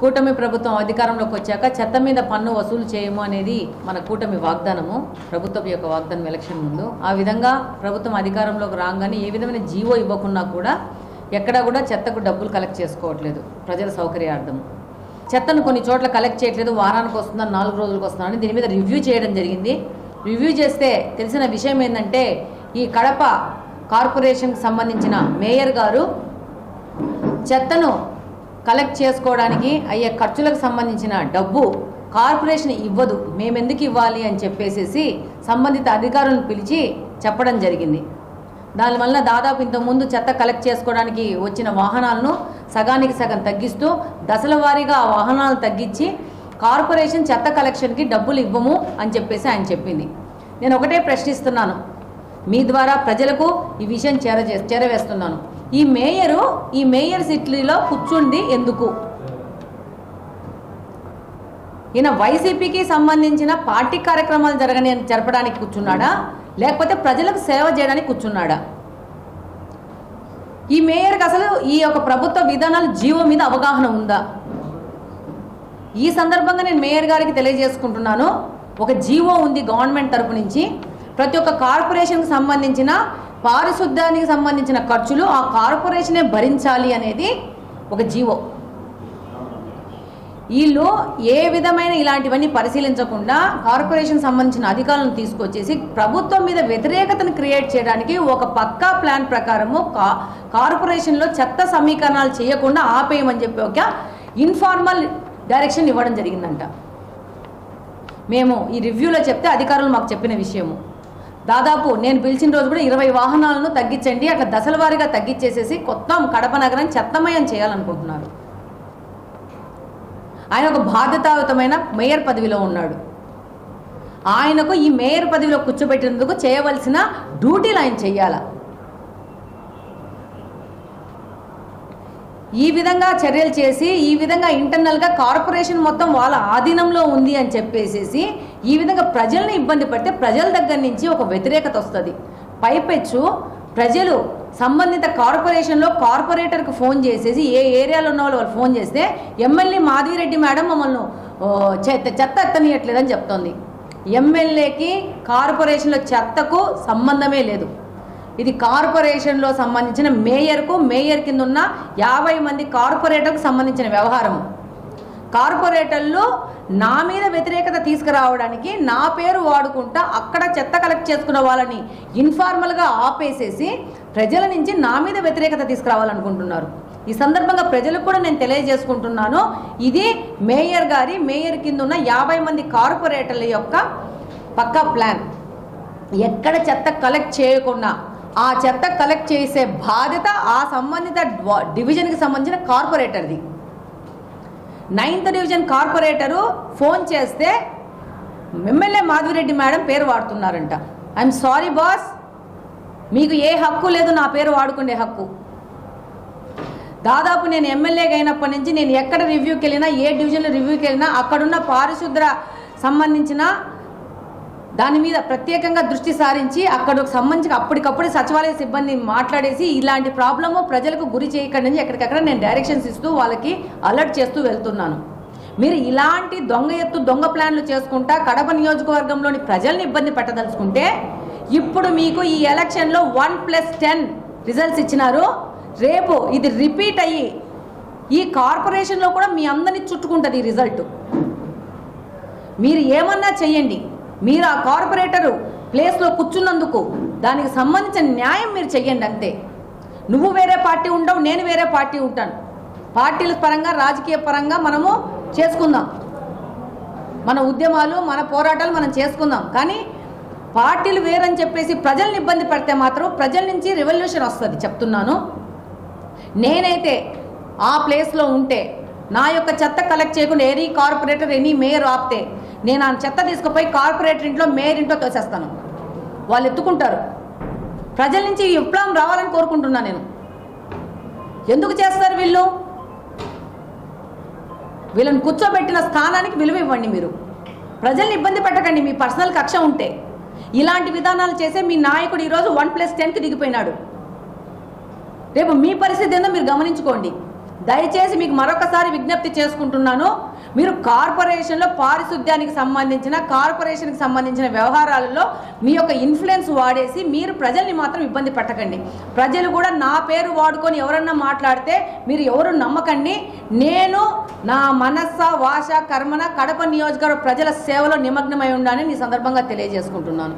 కూటమి ప్రభుత్వం అధికారంలోకి వచ్చాక చెత్త మీద పన్ను వసూలు చేయము అనేది మన కూటమి వాగ్దానము ప్రభుత్వం యొక్క వాగ్దానం ఎలక్షన్ ముందు. ఆ విధంగా ప్రభుత్వం అధికారంలోకి రాగానే ఏ విధమైన జీవో ఇవ్వకున్నా కూడా ఎక్కడా కూడా చెత్తకు డబ్బులు కలెక్ట్ చేసుకోవట్లేదు. ప్రజల సౌకర్యార్థం. చెత్తను కొన్ని చోట్ల కలెక్ట్ చేయట్లేదు వారానికి వస్తుందని నాలుగు రోజులకు వస్తుందని దీని మీద రివ్యూ చేయడం జరిగింది. రివ్యూ చేస్తే తెలిసిన విషయం ఏంటంటే ఈ కడప కార్పొరేషన్కి సంబంధించిన మేయర్ గారు చెత్తను కలెక్ట్ చేసుకోవడానికి అయ్యే ఖర్చులకు సంబంధించిన డబ్బు కార్పొరేషన్ ఇవ్వదు. మేమెందుకు ఇవ్వాలి అని చెప్పేసేసి సంబంధిత అధికారులను పిలిచి చెప్పడం జరిగింది. దానివల్ల దాదాపు ఇంతకుముందు చెత్త కలెక్ట్ చేసుకోవడానికి వచ్చిన వాహనాలను సగానికి సగం తగ్గిస్తూ దశల వారీగా ఆ వాహనాలు తగ్గించి కార్పొరేషన్ చెత్త కలెక్షన్కి డబ్బులు ఇవ్వము అని చెప్పేసి ఆయన చెప్పింది. నేను ఒకటే ప్రశ్నిస్తున్నాను. మీ ద్వారా ప్రజలకు ఈ విషయం చేర చేరవేస్తున్నాను. ఈ మేయరు ఈ మేయర్ సిటీలో కూర్చుంది ఎందుకు? ఈయన వైసీపీకి సంబంధించిన పార్టీ కార్యక్రమాలు జరగని జరపడానికి కూర్చున్నాడా? లేకపోతే ప్రజలకు సేవ చేయడానికి కూర్చున్నాడా? ఈ మేయర్కి అసలు ఈ యొక్క ప్రభుత్వ విధానాలు జీవో మీద అవగాహన ఉందా? ఈ సందర్భంగా నేను మేయర్ గారికి తెలియజేసుకుంటున్నాను. ఒక జీవో ఉంది గవర్నమెంట్ తరపు నుంచి. ప్రతి ఒక్క కార్పొరేషన్కి సంబంధించిన పారిశుద్ధ్యానికి సంబంధించిన ఖర్చులు ఆ కార్పొరేషనే భరించాలి అనేది ఒక జీవో. వీళ్ళు ఏ విధమైన ఇలాంటివన్నీ పరిశీలించకుండా కార్పొరేషన్ సంబంధించిన అధికారులను తీసుకొచ్చేసి ప్రభుత్వం మీద వ్యతిరేకతను క్రియేట్ చేయడానికి ఒక పక్కా ప్లాన్ ప్రకారము కా కార్పొరేషన్లో చెత్త సమీకరణాలు చేయకుండా ఆపేయమని చెప్పి ఒక ఇన్ఫార్మల్ డైరెక్షన్ ఇవ్వడం జరిగిందంట. మేము ఈ రివ్యూలో చెప్తే అధికారులు మాకు చెప్పిన విషయము. దాదాపు నేను పిలిచిన రోజు కూడా ఇరవై వాహనాలను తగ్గించండి అట్లా దశల వారీగా తగ్గించేసేసి కొత్త కడప నగరం చెత్తమయం చేయాలనుకుంటున్నారు ఆయన ఒక బాధ్యతాయుతమైన మేయర్ పదవిలో ఉన్నాడు. ఆయనకు ఈ మేయర్ పదవిలో కూర్చోబెట్టినందుకు చేయవలసిన డ్యూటీలు ఆయన చేయాలా ఈ విధంగా చర్యలు చేసి ఈ విధంగా ఇంటర్నల్గా కార్పొరేషన్ మొత్తం వాళ్ళ ఆధీనంలో ఉంది అని చెప్పేసేసి ఈ విధంగా ప్రజల్ని ఇబ్బంది పడితే ప్రజల దగ్గర నుంచి ఒక వ్యతిరేకత వస్తుంది. పైపెచ్చు ప్రజలు సంబంధిత కార్పొరేషన్లో కార్పొరేటర్కి ఫోన్ చేసేసి ఏ ఏరియాలో ఉన్న వాళ్ళు వాళ్ళు ఫోన్ చేస్తే ఎమ్మెల్యే మాధవిరెడ్డి మేడం మమ్మల్ని చెత్త చెత్త ఎత్తనీయట్లేదని చెప్తోంది. ఎమ్మెల్యేకి కార్పొరేషన్లో చెత్తకు సంబంధమే లేదు. ఇది కార్పొరేషన్లో సంబంధించిన మేయర్కు మేయర్ కింద ఉన్న యాభై మంది కార్పొరేటర్కు సంబంధించిన వ్యవహారం. కార్పొరేటర్లు నా మీద వ్యతిరేకత తీసుకురావడానికి నా పేరు వాడుకుంటా అక్కడ చెత్త కలెక్ట్ చేసుకున్న వాళ్ళని ఇన్ఫార్మల్గా ఆపేసేసి ప్రజల నుంచి నా మీద వ్యతిరేకత తీసుకురావాలనుకుంటున్నారు. ఈ సందర్భంగా ప్రజలకు కూడా నేను తెలియజేసుకుంటున్నాను. ఇది మేయర్ గారి మేయర్ కింద ఉన్న యాభై మంది కార్పొరేటర్ల యొక్క పక్కా ప్లాన్. ఎక్కడ చెత్త కలెక్ట్ చేయకుండా ఆ చెత్త కలెక్ట్ చేసే బాధ్యత ఆ సంబంధిత డివిజన్కి సంబంధించిన కార్పొరేటర్ది. నైన్త్ డివిజన్ కార్పొరేటరు ఫోన్ చేస్తే ఎమ్మెల్యే మాధవిరెడ్డి మేడం పేరు వాడుతున్నారంట. ఐఎమ్ సారీ బాస్ మీకు ఏ హక్కు లేదు నా పేరు వాడుకునే హక్కు. దాదాపు నేను ఎమ్మెల్యేగా అయినప్పటి నుంచి నేను ఎక్కడ రివ్యూకి వెళ్ళినా ఏ డివిజన్లో రివ్యూకి వెళ్ళినా అక్కడున్న పారిశుద్ధ్ర సంబంధించిన దాని మీద ప్రత్యేకంగా దృష్టి సారించి అక్కడకు సంబంధించి అప్పటికప్పుడు సచివాలయ సిబ్బంది మాట్లాడేసి ఇలాంటి ప్రాబ్లము ప్రజలకు గురి చేయకండి అని ఎక్కడికక్కడ నేను డైరెక్షన్స్ ఇస్తూ వాళ్ళకి అలర్ట్ చేస్తూ వెళ్తున్నాను. మీరు ఇలాంటి దొంగ ఎత్తు దొంగ ప్లాన్లు చేసుకుంటా కడప నియోజకవర్గంలోని ప్రజల్ని ఇబ్బంది పెట్టదలుచుకుంటే ఇప్పుడు మీకు ఈ ఎలక్షన్లో వన్ ప్లస్ టెన్ రిజల్ట్స్ ఇచ్చినారు. రేపు ఇది రిపీట్ అయ్యి ఈ కార్పొరేషన్లో కూడా మీ అందరినీ చుట్టుకుంటుంది ఈ రిజల్ట్ మీరు ఏమన్నా చెయ్యండి. మీరు ఆ కార్పొరేటరు ప్లేస్లో కూర్చున్నందుకు దానికి సంబంధించిన న్యాయం మీరు చెయ్యండి అంతే. నువ్వు వేరే పార్టీ ఉండవు నేను వేరే పార్టీ ఉంటాను. పార్టీల పరంగా రాజకీయ పరంగా మనము చేసుకుందాం. మన ఉద్యమాలు మన పోరాటాలు మనం చేసుకుందాం. కానీ పార్టీలు వేరని చెప్పేసి ప్రజల్ని ఇబ్బంది పెడితే మాత్రం ప్రజల నుంచి రెవల్యూషన్ వస్తుంది చెప్తున్నాను. నేనైతే ఆ ప్లేస్లో ఉంటే నా యొక్క చెత్త కలెక్ట్ చేయకుండా ఎనీ కార్పొరేటర్ ఎనీ మేయర్ ఆపితే నేను ఆ చెత్త తీసుకుపోయి కార్పొరేటర్ ఇంట్లో మేయర్ ఇంట్లో తోసేస్తాను. వాళ్ళు ఎత్తుకుంటారు. ప్రజల నుంచి విప్లవం రావాలని కోరుకుంటున్నా నేను. ఎందుకు చేస్తారు వీళ్ళు? వీళ్ళని కూర్చోబెట్టిన స్థానానికి విలువ ఇవ్వండి మీరు. ప్రజల్ని ఇబ్బంది పెట్టకండి మీ పర్సనల్ కక్ష ఉంటే. ఇలాంటి విధానాలు చేసే మీ నాయకుడు ఈరోజు వన్ ప్లస్ టెన్కి దిగిపోయినాడు. రేపు మీ పరిస్థితి ఏందో మీరు గమనించుకోండి. దయచేసి మీకు మరొకసారి విజ్ఞప్తి చేసుకుంటున్నాను. మీరు కార్పొరేషన్లో పారిశుద్ధ్యానికి సంబంధించిన కార్పొరేషన్కి సంబంధించిన వ్యవహారాలలో మీ యొక్క ఇన్ఫ్లుయెన్స్ వాడేసి మీరు ప్రజల్ని మాత్రం ఇబ్బంది పెట్టకండి. ప్రజలు కూడా నా పేరు వాడుకొని ఎవరన్నా మాట్లాడితే మీరు ఎవరు నమ్మకండి. నేను నా మనస్స వాష కర్మన కడప నియోజకవర్గ ప్రజల సేవలో నిమగ్నమై ఉండాలని ఈ సందర్భంగా తెలియజేసుకుంటున్నాను.